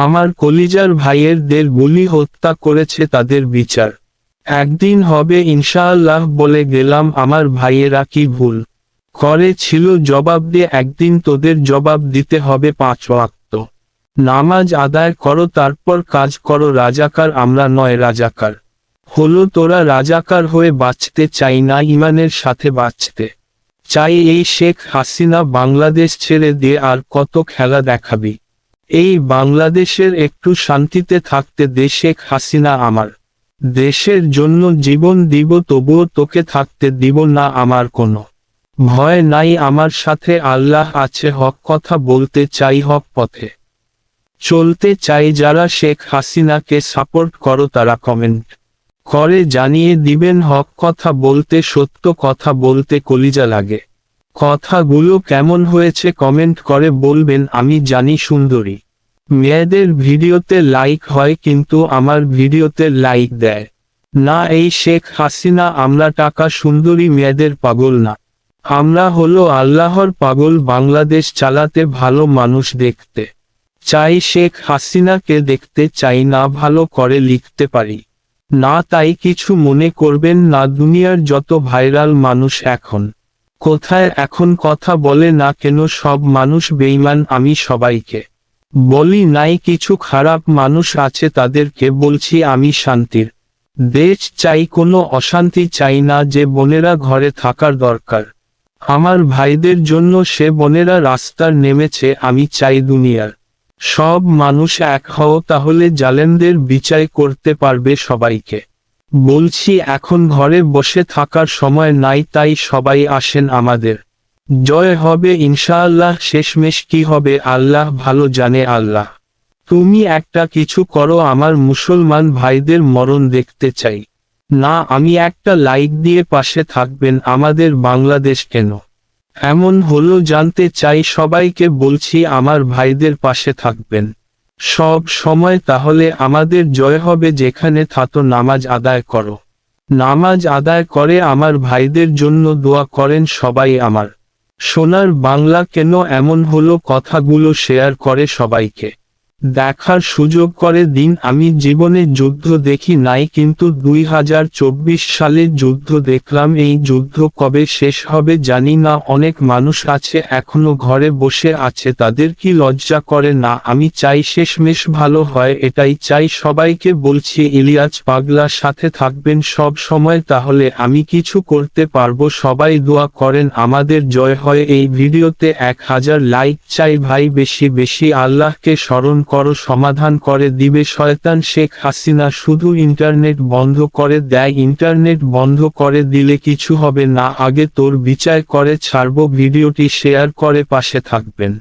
আমার কলিজার ভাইয়েরদের গুলি হত্যা করেছে তাদের বিচার। একদিন হবে ইনশাআল্লাহ বলে গেলাম, আমার ভাইয়েরা কি ভুল? করে ছিল জবাব দিয়ে একদিন তোদের জবাব দিতে হবে পাঁচ ওয়াক্ত। নামাজ আদায় করো, তারপর কাজ করো, রাজাকার আমরা নয় রাজাকার। হলো তোরা রাজাকার হয়ে বাঁচতে চাই না ইমানের সাথে বাঁচতে। চাই এই শেখ হাসিনা বাংলাদেশ ছেড়ে দিয়ে আর কত খেলা দেখাবি। এই বাংলাদেশের একটু শান্তিতে থাকতে দে শেখ হাসিনা আমার। দেশের জন্য জীবন দিব তবুও তোকে থাকতে দিব না আমার কোনো। ভয় নাই আমার সাথে আল্লাহ আছে হক কথা বলতে চাই হক পথে। চলতে চাই যারা শেখ হাসিনাকে সাপোর্ট করো তারা কমেন্ট করে জানিয়ে দিবেন হক কথা বলতে সত্য কথা বলতে কলিজা লাগে। কথাগুলো কেমন হয়েছে কমেন্ট করে বলবেন, আমি জানি সুন্দরী। মেয়েদের ভিডিওতে লাইক হয় কিন্তু আমার ভিডিওতে লাইক দেয়। না, এই শেখ হাসিনা, আমরা টাকা সুন্দরী মেয়েদের পাগল না। আমরা হলো আল্লাহর পাগল, বাংলাদেশ চালাতে ভালো মানুষ দেখতে। চাই শেখ হাসিনাকে দেখতে, চাই না ভালো করে লিখতে পারি। না, তাই কিছু মনে করবেন না, দুনিয়ার যত ভাইরাল মানুষ এখন। কোথায় এখন কথা বলে না কেন সব মানুষ বেইমান আমি সবাইকে। বলি নাই কিছু খারাপ মানুষ আছে তাদেরকে বলছি আমি শান্তির। দেশ চাই কোনো অশান্তি চাই না যে বোনেরা ঘরে থাকার দরকার। আমার ভাইদের জন্য সে বোনেরা রাস্তার নেমেছে আমি চাই দুনিয়ার। সব মানুষ এক হও তাহলে জালেনদের বিচার করতে পারবে সবাইকে। বলছি এখন ঘরে বসে থাকার সময় নাই, তাই সবাই আসেন আমাদের। জয় হবে ইনশাআল্লাহ, শেষমেশ কি হবে আল্লাহ ভালো জানে আল্লাহ। তুমি একটা কিছু করো, আমার মুসলমান ভাইদের মরণ দেখতে চাই। না, আমি একটা লাইক দিয়ে পাশে থাকবেন, আমাদের বাংলাদেশ কেন? এমন হলো জানতে চাই, সবাইকে বলছি, আমার ভাইদের পাশে থাকবেন। সব সময় তাহলে আমাদের জয় হবে যেখানে থাতো নামাজ আদায় করো। নামাজ আদায় করে আমার ভাইদের জন্য দোয়া করেন সবাই আমার। সোনার বাংলা কেন এমন হলো কথাগুলো শেয়ার করে সবাইকে। দেখার সুযোগ করে দিন। আমি জীবনে যুদ্ধ দেখি নাই, কিন্তু দুই হাজার চব্বিশ সালে যুদ্ধ দেখলাম। এই যুদ্ধ কবে শেষ হবে জানি না। অনেক মানুষ আছে, এখনও ঘরে বসে আছে। তাদের কি লজ্জা করে না? আমি চাই শেষমেশ ভালো হয়, এটাই চাই। সবাইকে বলছি, ইলিয়াস পাগলার সাথে থাকবেন সব সময়, তাহলে আমি কিছু করতে পারব। সবাই দোয়া করেন, আমাদের জয় হয়। এই ভিডিওতে এক হাজার লাইক চাই ভাই, বেশি বেশি। আল্লাহকে স্মরণ করো সমাধান করে দিবে শয়তান শেখ হাসিনা। শুধু ইন্টারনেট বন্ধ করে দেয়, ইন্টারনেট বন্ধ করে দিলে কিছু হবে না। আগে তোর বিচার করে ছাড়বো, ভিডিওটি শেয়ার করে পাশে থাকবেন।